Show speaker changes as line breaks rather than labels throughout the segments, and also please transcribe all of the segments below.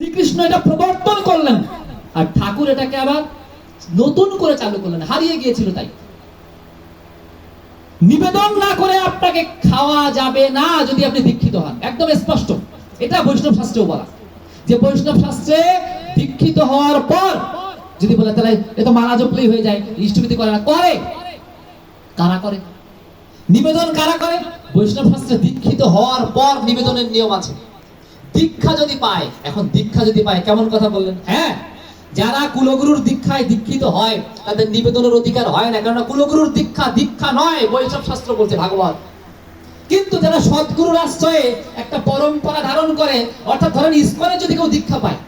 শ্রীকৃষ্ণ এটা প্রবর্তন করলেন। আর ঠাকুর এটাকে আবার নতুন করে চালু করলেন, হারিয়ে গিয়েছিল তাই। নিবেদন না করে আপনাকে খাওয়া যাবে না যদি আপনি দীক্ষিত হন। একদম স্পষ্ট। এটা বৈষ্ণব শাস্ত্রেও বলা। যে বৈষ্ণব শাস্ত্রে দীক্ষিত হওয়ার পর যদি বলে, তাহলে এ তো মালা জপলেই হয়ে যায়, ইষ্টবিধি করে না। করে। কারা করে? নিবেদন কারা করে? বৈষ্ণব শাস্ত্রে দীক্ষিত হওয়ার পর নিবেদনের নিয়ম আছে। দীক্ষা যদি পায়, এখন দীক্ষা যদি পায়, কেমন কথা বললেন? হ্যাঁ? যারা কুলগুরুর দীক্ষায় দীক্ষিত হয়, তাদের নিবেদনের অধিকার হয় না কারণ কুলগুরুর দীক্ষা দীক্ষা নয় বৈষ্ণব শাস্ত্র বলছে, ভাগবত। কিন্তু যারা সদ্গুরুর আশ্রয়ে একটা পরম্পরা ধারণ করে, অর্থাৎ ধরেন ইস্কনে যদি কেউ দীক্ষা পায়,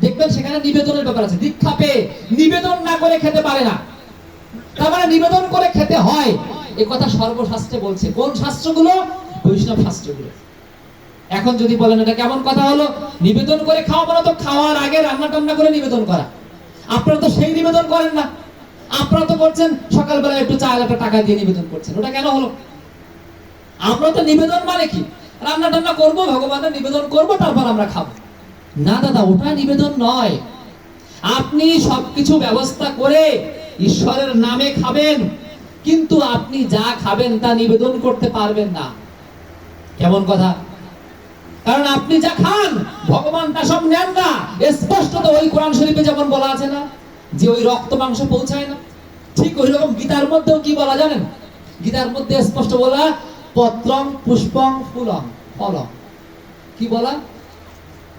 দেখবেন সেখানে নিবেদনের ব্যাপার আছে। দীক্ষা পেয়ে নিবেদন না করে খেতে পারে না। তার মানে নিবেদন করে খেতে হয়। এ কথা সর্বশাস্ত্রে বলছে। কোন শাস্ত্রগুলো? বৈষ্ণব শাস্ত্রগুলো। এখন যদি বলেন এটা কেমন কথা হলো? নিবেদন করে খাওয়া মানে তো খাওয়ার আগে রান্না টান্না করে নিবেদন করা। আপনারা তো সেই নিবেদন করেন না। আপনারা তো করছেন সকালবেলা একটু চাল একটা টাকা দিয়ে নিবেদন করছেন। ওটা কেন হলো? আমরা তো নিবেদন মানে কি? রান্না টান্না করব, ভগবানের নিবেদন করব, তারপর আমরা খাব। না দাদা, ওটা নিবেদন নয়। আপনি সবকিছু ব্যবস্থা করে ঈশ্বরের নামে খাবেন, কিন্তু আপনি যা খাবেন তা নিবেদন করতে পারবেন না। কেমন কথা? কারণ আপনি যা খান, ভগবান তা সব নেন না। স্পষ্ট তো ওই কোরআন শরীফে যেমন বলা আছে না, যে ওই রক্ত মাংস পৌঁছায় না, ঠিক ওই রকম গীতার মধ্যেও কি বলা জানেন? গীতার মধ্যে স্পষ্ট বলা, পত্রং পুষ্পং ফুলং, ফলং। কি বলা?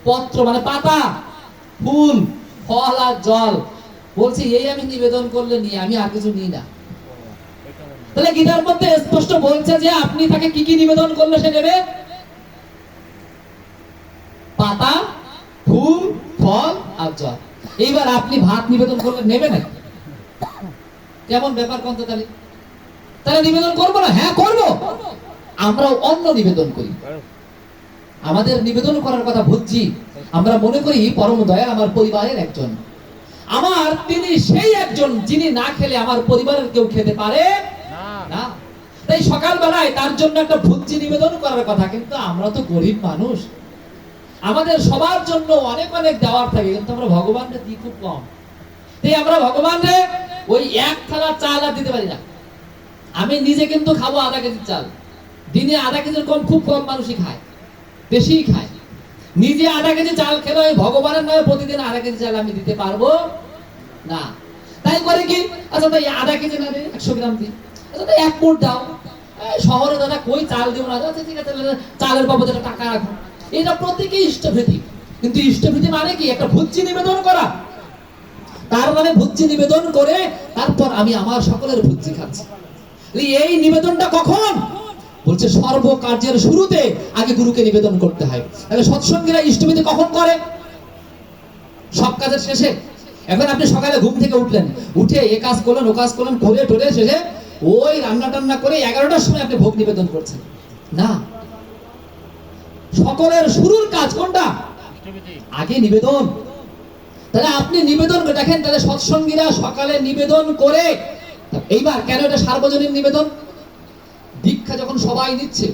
পত্র মানে পাতা, ফুল, ফল আর জল। বলছে, এই আমি নিবেদন করলে নিয়ে, আমি আর কিছু নিই না। তাহলে গীতার মধ্যে স্পষ্ট বলছে যে আপনি তাকে কি কি নিবেদন করলে সে নেবে পাতা ফুল ফল আর জল এইবার আপনি ভাত নিবেদন করলে নেবে না? কেমন ব্যাপার কন্ত তাহলে তাহলে নিবেদন করব না? হ্যাঁ করব। আমরাও অন্য নিবেদন করি। আমাদের নিবেদন করার কথা বুঝছি। আমরা মনে করি পরম দয়াল আমার পরিবারের একজন। আমার তিনি সেই একজন যিনি না খেলে আমার পরিবারের কেউ খেতে পারে না। তাই সকালবেলায় তার জন্য একটা ভুজ্জি নিবেদন করার কথা। কিন্তু আমরা তো গরিব মানুষ। আমাদের সবার জন্য অনেক অনেক দেওয়ার থাকে, কিন্তু আমরা ভগবানকে দিই খুব কম। তাই আমরা ভগবানকে ওই এক থালা চাল আর দিতে পারি না। আমি নিজে কিন্তু খাব আধা কেজির চাল। দিনে আধা কেজির কম, খুব কম মানুষই খায়, বেশিই খায়। নিজে আধা কেজি চাল খেলে ওই ভগবানের নামে প্রতিদিন আধা কেজি চাল আমি দিতে পারব না। তাই করে কি? আচ্ছা তাই আধা কেজি না রে একশো গ্রাম দিই। আচ্ছা তাই এক মুঠ দাও। শহরে দাদা কই চাল দিব না? আচ্ছা ঠিক আছে চালের বাবদ টাকা রাখো। এটা প্রত্যেকে ইষ্টভৃতি কিন্তু ইষ্টভৃতি মানে কি? একটা ভুজ্জি নিবেদন করা। তার মানে ভুজ্জি নিবেদন করে তারপর আমি আমার সকলের ভুজ্জি খাচ্ছি। এই নিবেদনটা কখন? বলছে সর্ব কার্যের শুরুতে আগে গুরুকে নিবেদন করতে হয়। তাহলে সৎসঙ্গীরা ইষ্টবিধি কখন করে? সব কাজের শেষে। এখন আপনি সকালে ঘুম থেকে উঠলেন। উঠে এ কাজ করলেন, ও কাজ করলেন, করে টোরে শেষে ওই রান্না টান্না করে এগারোটার সময় আপনি ভোগ নিবেদন করছেন। না সকলের শুরুর কাজ কোনটা? আগে নিবেদন। তাহলে আপনি নিবেদন দেখেন, তাহলে সৎসঙ্গীরা সকালে নিবেদন করে এইবার কেন এটা সার্বজনীন নিবেদন? দীক্ষা যখন সবাই নিচ্ছে,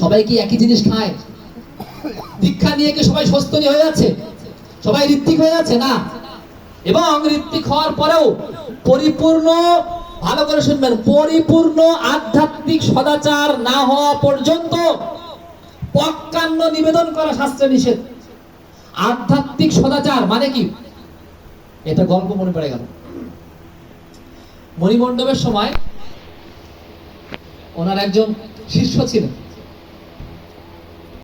সবাই কি একই জিনিস খায়? দীক্ষা নিয়ে কি সবাই সস্তনী হয়ে যাচ্ছে? সবাই ঋত্বিক হয়ে যাচ্ছে না? এবং ঋত্বিক হওয়ার পরেও পরিপূর্ণ, ভালো করে শুনবেন, পরিপূর্ণ আধ্যাত্মিক সদাচার না হওয়া পর্যন্ত পক্কান্ন নিবেদন করা শাস্ত্রে নিষেধ। আধ্যাত্মিক সদাচার মানে কি? এটা গল্প মনে পড়ে গেল। মণিমণ্ডপের সময় ওনার একজন শিষ্য ছিলেন।